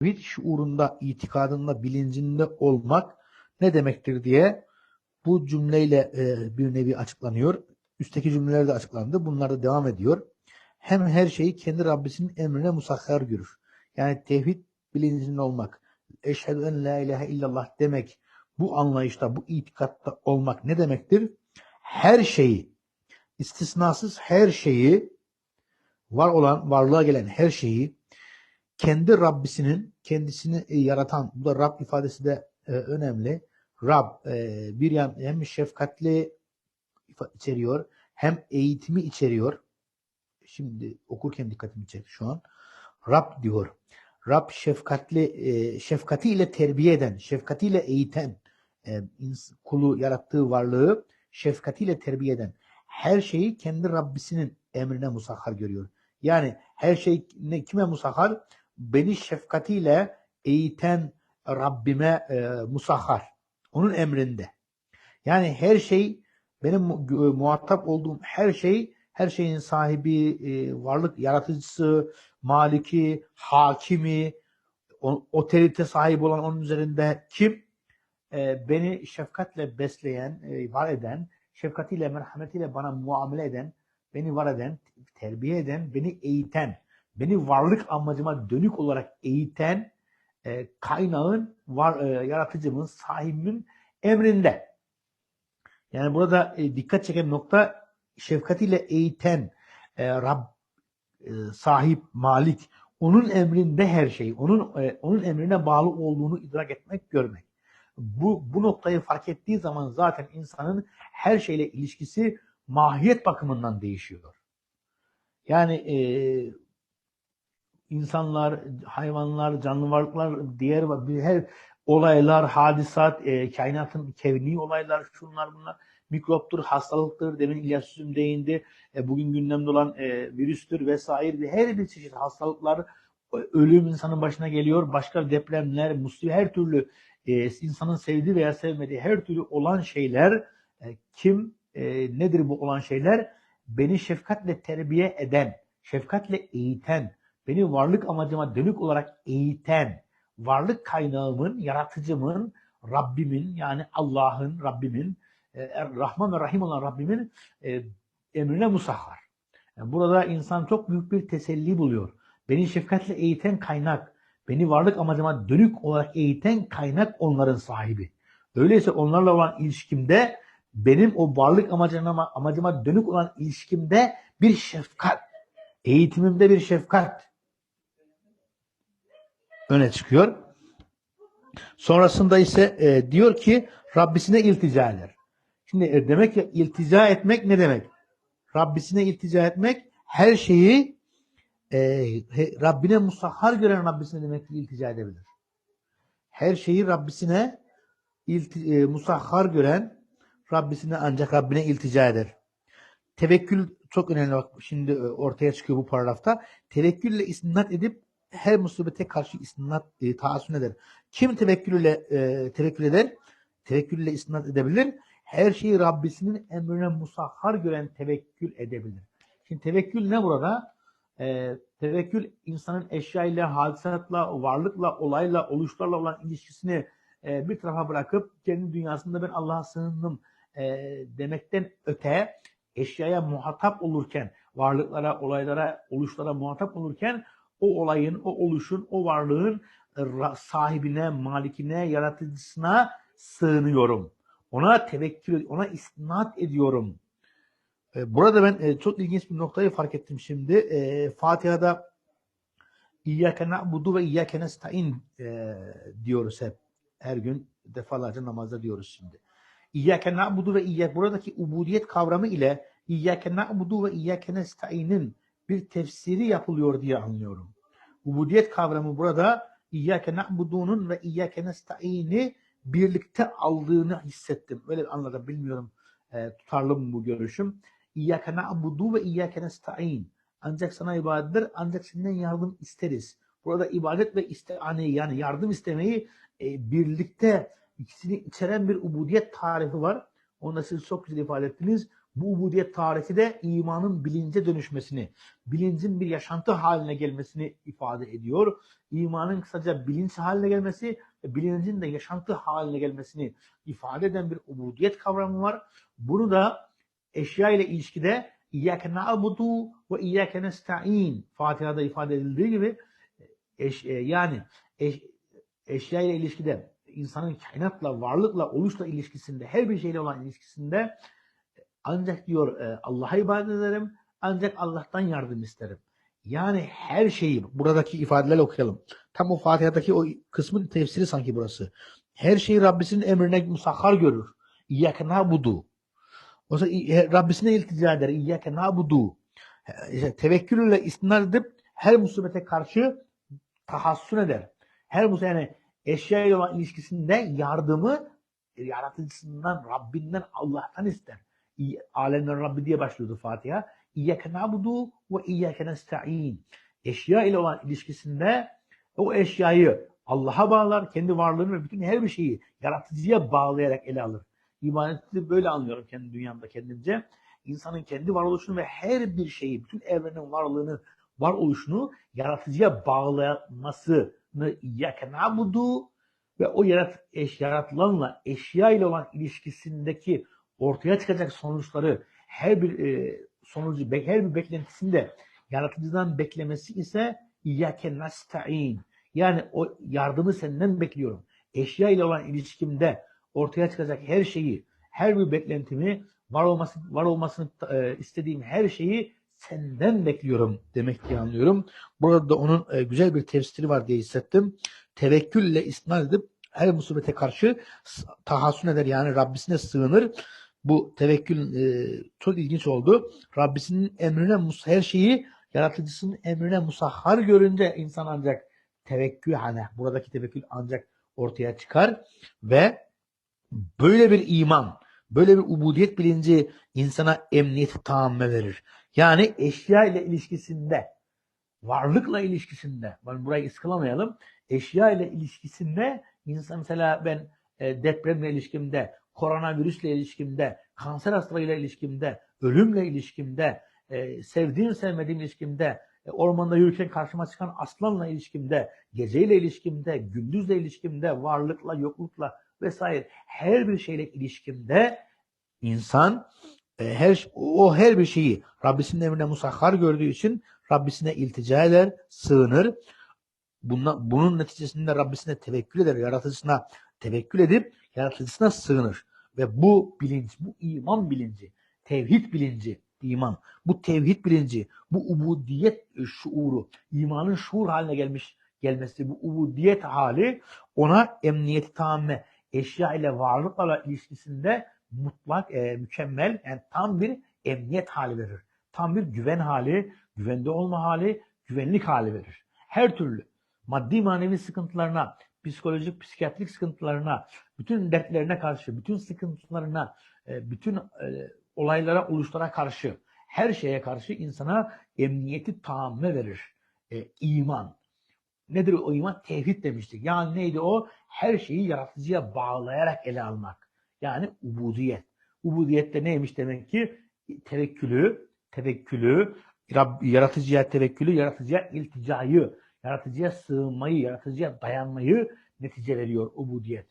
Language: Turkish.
tevhid şuurunda, itikadında, bilincinde olmak ne demektir diye bu cümleyle e, bir nevi açıklanıyor. Üstteki cümleler de açıklandı. Bunlar da devam ediyor. Hem her şeyi kendi Rabbisinin emrine musahhar görür. Yani tevhid bilincinde olmak, eşhedü en la ilahe illallah demek, bu anlayışta, bu itikatta olmak ne demektir? Her şeyi, istisnasız her şeyi, var olan, varlığa gelen her şeyi kendi Rabbisinin, kendisini e, yaratan, bu da Rab ifadesi de e, önemli. Rab e, bir yan hem şefkatli içeriyor, hem eğitimi içeriyor. Şimdi okurken dikkatimi çekti şu an. Rab diyor. Rab şefkatli, e, şefkatiyle terbiye eden, şefkatiyle eğiten, kulu yarattığı varlığı şefkatiyle terbiye eden, her şeyi kendi Rabbisinin emrine musahhar görüyor. Yani her şey ne, kime musahhar? Beni şefkatiyle eğiten Rabbime e, musahhar. Onun emrinde. Yani her şey benim muhatap olduğum her şey her şeyin sahibi, e, varlık yaratıcısı, maliki, hakimi, o, otorite sahibi olan onun üzerinde kim? E, beni şefkatle besleyen, e, var eden, şefkatiyle, merhametiyle bana muamele eden, beni var eden, terbiye eden, beni eğiten, beni varlık amacıma dönük olarak eğiten e, kaynağın, var, e, yaratıcımın, sahibimin emrinde. Yani burada e, dikkat çeken nokta şefkatiyle eğiten e, Rab e, sahip, malik, onun emrinde her şey, onun e, onun emrine bağlı olduğunu idrak etmek, görmek. Bu bu noktayı fark ettiği zaman zaten insanın her şeyle ilişkisi mahiyet bakımından değişiyor. Yani e, insanlar, hayvanlar, canlı varlıklar, diğer her olaylar, hadisat, e, kainatın kevni olaylar, şunlar bunlar, mikroptur, hastalıktır, demin İlyas Süzüm değindi, e, bugün gündemde olan e, virüstür vesaire, her bir çeşit hastalıklar, e, ölüm insanın başına geliyor, başka depremler, musibet, her türlü e, insanın sevdiği veya sevmediği her türlü olan şeyler, e, kim, e, nedir bu olan şeyler? Beni şefkatle terbiye eden, şefkatle eğiten, beni varlık amacıma dönük olarak eğiten, varlık kaynağımın, yaratıcımın, Rabbimin yani Allah'ın, Rabbimin, e, Er- Rahman ve Rahim olan Rabbimin e, emrine musahhar. Yani burada insan çok büyük bir teselli buluyor. Beni şefkatle eğiten kaynak, beni varlık amacıma dönük olarak eğiten kaynak onların sahibi. Öyleyse onlarla olan ilişkimde benim o varlık amacıma, amacıma dönük olan ilişkimde bir şefkat, eğitimimde bir şefkat öne çıkıyor. Sonrasında ise e, diyor ki Rabbisine iltica eder. Şimdi e, demek ki iltica etmek ne demek? Rabbisine iltica etmek her şeyi e, Rabbine musahhar gören Rabbisine demek ki iltica edebilir. Her şeyi Rabbisine ilti, e, musahhar gören Rabbisine ancak Rabbine iltica eder. Tevekkül çok önemli bak şimdi e, ortaya çıkıyor bu paragrafta. Tevekkülle istinat edip her musibete karşı istinat e, taassün eder. Kim tevekkülle e, tevekkül eder? Tevekkülle istinat edebilir. Her şeyi Rabbisinin emrine musahhar gören tevekkül edebilir. Şimdi tevekkül ne burada? E, tevekkül insanın eşya ile, hadisatla, varlıkla, olayla, oluşlarla olan ilişkisini e, bir tarafa bırakıp kendi dünyasında ben Allah'a sığındım e, demekten öte eşyaya muhatap olurken, varlıklara, olaylara, oluşlara muhatap olurken o olayın, o oluşun, o varlığın ra- sahibine, malikine, yaratıcısına sığınıyorum. Ona tevekkül, ona istinat ediyorum. E, Burada ben e, çok ilginç bir noktayı fark ettim şimdi. E, Fatiha'da İyyâke na'budu ve İyyâke nesta'in e, diyoruz hep. Her gün defalarca namazda diyoruz şimdi. İyyâke na'budu ve İyyâke buradaki ubudiyet kavramı ile İyyâke na'budu ve İyyâke nesta'inin bir tefsiri yapılıyor diye anlıyorum. Ubudiyet kavramı burada İyyâke na'budu'nun ve İyyâke nesta'ini birlikte aldığını hissettim. Öyle anladım bilmiyorum e, tutarlı mı bu görüşüm. İyyâke na'budu ve İyyâke nesta'in. Ancak sana ibadettir, ancak senden yardım isteriz. Burada ibadet ve istianeyi yani yardım istemeyi e, birlikte ikisini içeren bir ubudiyet tarifi var. Onu da siz çok güzel ifade ettiniz. Bu ubudiyet tarifi de imanın bilince dönüşmesini, bilincin bir yaşantı haline gelmesini ifade ediyor. İmanın kısaca bilinç haline gelmesi ve bilincin de yaşantı haline gelmesini ifade eden bir ubudiyet kavramı var. Bunu da eşya ile ilişkide İyyâke na'budu ve iyyâke nesta'in Fatiha'da ifade edildiği gibi eş, e, yani eş, eşya ile ilişkide insanın kainatla, varlıkla, oluşla ilişkisinde, her bir şeyle olan ilişkisinde ancak diyor e, Allah'a ibadet ederim, ancak Allah'tan yardım isterim. Yani her şeyi, buradaki ifadelerle okuyalım. Tam o Fatiha'daki o kısmın tefsiri sanki burası. Her şeyi Rabbisinin emrine musahhar görür. İyyâke na'budu. O zaman e, Rabbisine iltica eder. İyyâke na'budu. İşte tevekkül ile istinad edip her musibete karşı tahassün eder. Her musibet yani eşya ile olan ilişkisinde yardımı yaratıcısından, Rabbinden, Allah'tan ister. Alemlerin Rabbi diye başlıyordu Fatiha. İyyâke na'budu ve iyyâke nesta'in. Eşya ile olan ilişkisinde o eşyayı Allah'a bağlar, kendi varlığını ve bütün her bir şeyi yaratıcıya bağlayarak ele alır. İbadeti böyle anlıyorum kendi dünyamda kendimce. İnsanın kendi varoluşunu ve her bir şeyi, bütün evrenin varlığını, varoluşunu yaratıcıya bağlamasını İyyâke na'budu ve o yarat, eş, yaratılanla eşya ile olan ilişkisindeki ortaya çıkacak sonuçları her bir e, sonucu, her bir beklentisinde yaratıcıdan beklemesi ise İyyâke nasta'in. Yani o yardımı senden bekliyorum. Eşya ile olan ilişkimde ortaya çıkacak her şeyi, her bir beklentimi, var olması var olmasını e, istediğim her şeyi senden bekliyorum demek diye anlıyorum. Burada da onun e, güzel bir tefsiri var diye hissettim. Tevekkülle istinad edip her musibete karşı tahassün eder yani Rabbisine sığınır. Bu tevekkül e, çok ilginç oldu. Rabbisinin emrine her şeyi yaratıcısının emrine musahhar görünce insan ancak tevekkül hani buradaki tevekkül ancak ortaya çıkar ve böyle bir iman, böyle bir ubudiyet bilinci insana emniyeti tamamen verir. Yani eşya ile ilişkisinde, varlıkla ilişkisinde, ben burayı ıskalamayalım, eşya ile ilişkisinde insan mesela ben e, depremle ilişkimde, koronavirüsle ilişkimde, kanser hastalığıyla ilişkimde, ölümle ilişkimde, e, sevdiğim sevmediğim ilişkimde, e, ormanda yürürken karşıma çıkan aslanla ilişkimde, geceyle ilişkimde, gündüzle ilişkimde, varlıkla, yoklukla vesaire her bir şeyle ilişkimde insan e, her o her bir şeyi Rabbisinin emrine musahhar gördüğü için Rabbisine iltica eder, sığınır. Bundan, bunun neticesinde Rabbisine tevekkül eder, yaratıcısına tevekkül edip yaratıcısına sığınır. Ve bu bilinç, bu iman bilinci, tevhid bilinci, iman, bu tevhid bilinci, bu ubudiyet şuuru, imanın şuur haline gelmiş gelmesi, bu ubudiyet hali ona emniyeti tamamen eşya ile varlıkla ilişkisinde mutlak, e, mükemmel, yani tam bir emniyet hali verir. Tam bir güven hali, güvende olma hali, güvenlik hali verir. Her türlü maddi manevi sıkıntılarına, psikolojik, psikiyatrik sıkıntılarına, bütün dertlerine karşı, bütün sıkıntılarına, e, bütün e, olaylara, oluşlara karşı, her şeye karşı insana emniyeti tamme verir. E, iman. Nedir o iman? Tevhid demiştik. Yani neydi o? Her şeyi yaratıcıya bağlayarak ele almak. Yani ubudiyet. Ubudiyet de neymiş demek ki? Tevekkülü, tevekkülü, Rab, yaratıcıya tevekkülü, yaratıcıya ilticayı, yaratıcıya sığınmayı, yaratıcıya dayanmayı netice veriyor ubudiyet.